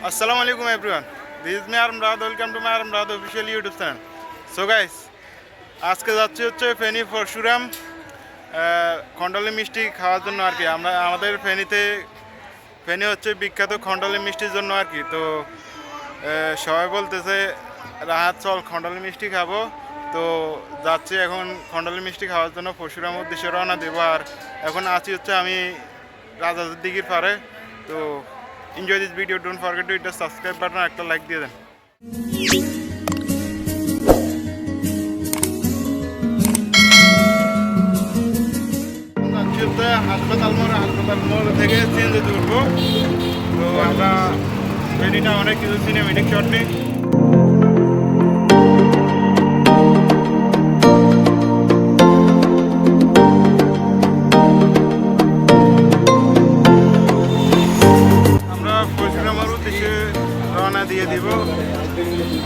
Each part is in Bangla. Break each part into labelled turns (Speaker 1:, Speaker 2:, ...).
Speaker 1: Assalamu আলাইকুম everyone. This is me Arm Rad. Welcome to my Arm Rad official YouTube channel. So guys, আজকে যাচ্ছি হচ্ছে ফেনী পরশুরাম আহ, খণ্ডালি মিষ্টি খাওয়ার জন্য আর কি আমরা আমাদের ফেনীতে ফেনী হচ্ছে বিখ্যাত খণ্ডালি মিষ্টির জন্য আর কি তো সবাই বলতেছে রাহাত চল খণ্ডালি মিষ্টি খাব তো যাচ্ছি এখন খণ্ডালি মিষ্টি খাওয়ার জন্য পরশুরাম উদ্দেশ্যে রওনা দেবো আর এখন আছি হচ্ছে আমি রাজাদের দিঘির পারে তো enjoy this video don't forget to eta subscribe button একটা লাইক দিয়ে দেন। হাসপাতাল মোড় হাসপাতাল মোড় থেকে সিএনজিতে উঠবো। তো আমরা অনেক কিছু সিনেমেটিক শট নিই।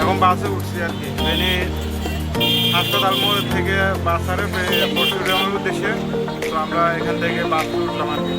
Speaker 1: এখন বাসে উঠছি আর কি। ট্রেনে হাসপাতাল মোড় থেকে বাস ছাড়ে পরশুরামের উদ্দেশ্যে। তো আমরা এখান থেকে বাসে উঠলাম আর কি।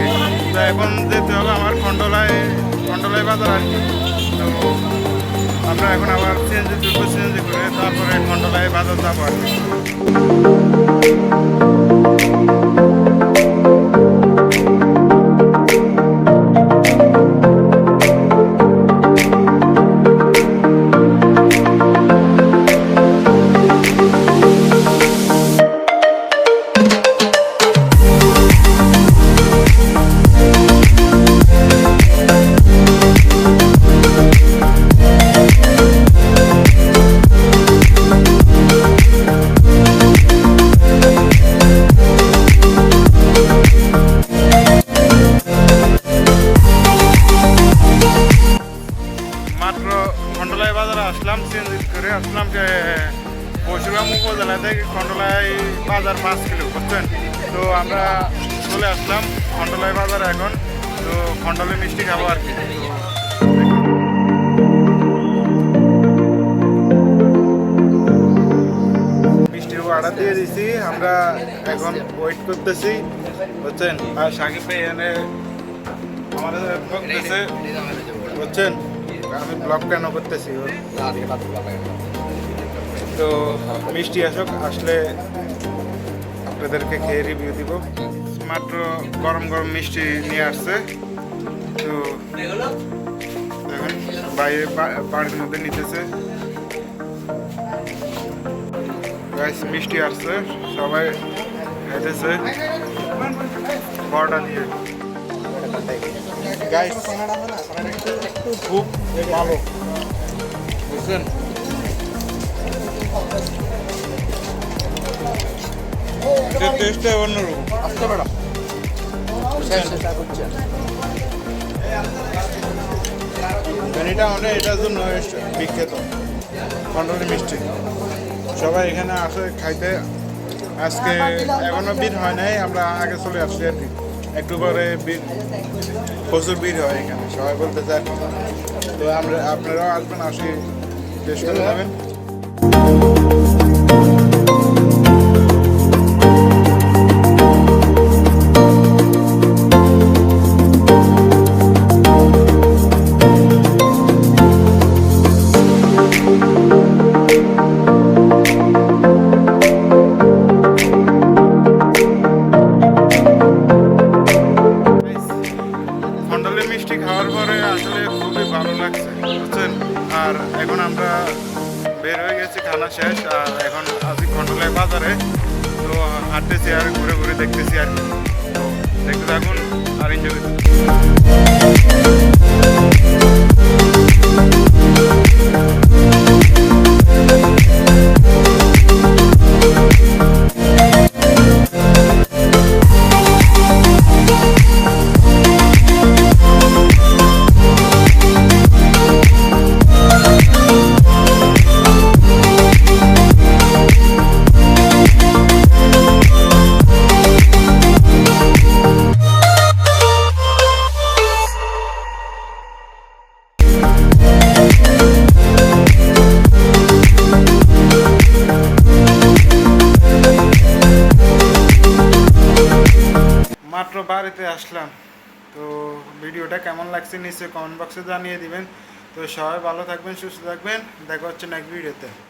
Speaker 1: পরশুরাম তো এখন যেতে হবে আমার খণ্ডলায় খণ্ডলায় বাজার আর কি। তো আমরা এখন আবার সিএনজি চলবো সিএনজি করে তারপরে খণ্ডলায় বাজার যাব আর কি। পরশুরাম থেকে খণ্ডলাই বাজার পাঁচ কিলো বুঝছেন? তো আমরা চলে আসলাম খণ্ডলাই বাজার এখন। তো খণ্ডলাই মিষ্টি খাব আর কি। মিষ্টির অর্ডার দিয়ে দিছি আমরা এখন ওয়েট করতেছি বুঝছেন? আর সাকিব ভাই এখানে আমাদের বুঝছেন? আমি ব্লগ কেন করতেছি? তো মিষ্টি আসুক, আসলে আপনাদেরকে খেয়ে রিভিউ দিব। মাত্র গরম গরম মিষ্টি নিয়ে আসছে। তো দেখেন, বাইরে বাড়ির মধ্যে নিতেছে। মিষ্টি আসছে, সবাই খাইতেছে বড়টা দিয়ে। খুব ভালো। এটার টেস্টটা অনেক এটার জন্য বিখ্যাত খন্ডনী মিষ্টি সবাই এখানে আসে খাইতে আজকে এখনও ভিড় হয় নাই আমরা আগে চলে আসছি আর কি একটু পরে ভিড় প্রচুর ভিড় হয় এখানে সবাই বলতে চায় তো আমরা আপনারাও আসবেন আসি টেস্ট করে যাবেন মিষ্টি খাওয়ার পরে আসলে খুবই ভালো লাগছে বুঝছেন? আর এখন আমরা বের হয়ে গেছি, খানা শেষ, আর এখন আছি খন্ডলায় বাজারে। তো হাঁটতেছি আর ঘুরে ঘুরে দেখতেছি আর দেখতে থাকুন, আর এনজয় করতে বাড়িতে আসলাম। তো ভিডিওটা কেমন লাগছে নিশ্চয়ই কমেন্ট বক্সে জানিয়ে দিবেন। তো সবাই ভালো থাকবেন, সুস্থ থাকবেন। দেখা হচ্ছে নেক্সট ভিডিওতে